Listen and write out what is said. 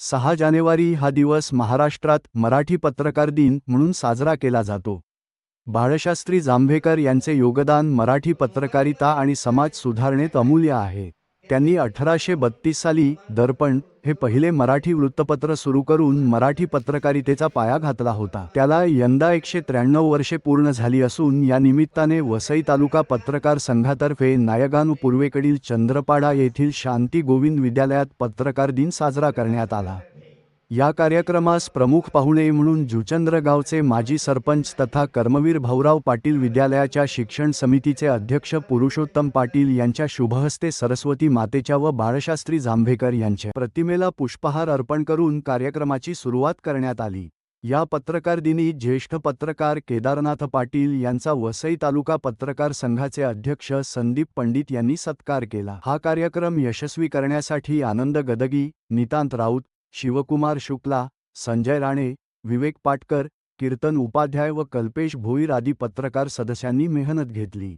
सहा जानेवारी हा दिवस महाराष्ट्रात मराठी पत्रकार दिन म्हणून साजरा केला जातो. बाळशास्त्री जांभेकर यांचे योगदान मराठी पत्रकारिता आणि समाज सुधारणेत अमूल्य आहे. त्यांनी अठराशे बत्तीस साली दर्पण हे पहिले मराठी वृत्तपत्र सुरू करून मराठी पत्रकारितेचा पाया घातला होता. त्याला यंदा एकशे त्र्याण्णव वर्षे पूर्ण झाली असून या निमित्ताने वसई तालुका पत्रकार संघातर्फे नायगान पूर्वेकडील चंद्रपाडा येथील शांती गोविंद विद्यालयात पत्रकार दिन साजरा करण्यात आला. या कार्यक्रमास प्रमुख पाहुणे म्हणून जुचंद्र गावचे माजी सरपंच तथा कर्मवीर भाऊराव पाटील विद्यालयाच्या शिक्षण समितीचे अध्यक्ष पुरुषोत्तम पाटील यांच्या शुभहस्ते सरस्वती मातेच्या व बाळशास्त्री जांभेकर यांच्या प्रतिमेला पुष्पहार अर्पण करून कार्यक्रमाची सुरुवात करण्यात आली. या पत्रकार दिनी ज्येष्ठ पत्रकार केदारनाथ पाटील यांचा वसई तालुका पत्रकार संघाचे अध्यक्ष संदीप पंडित यांनी सत्कार केला. हा कार्यक्रम यशस्वी करण्यासाठी आनंद गदगी नितांत राऊत शिवकुमार शुक्ला संजय राणे विवेक पाटकर कीर्तन उपाध्याय व कल्पेश भोईर आदी पत्रकार सदस्यांनी मेहनत घेतली.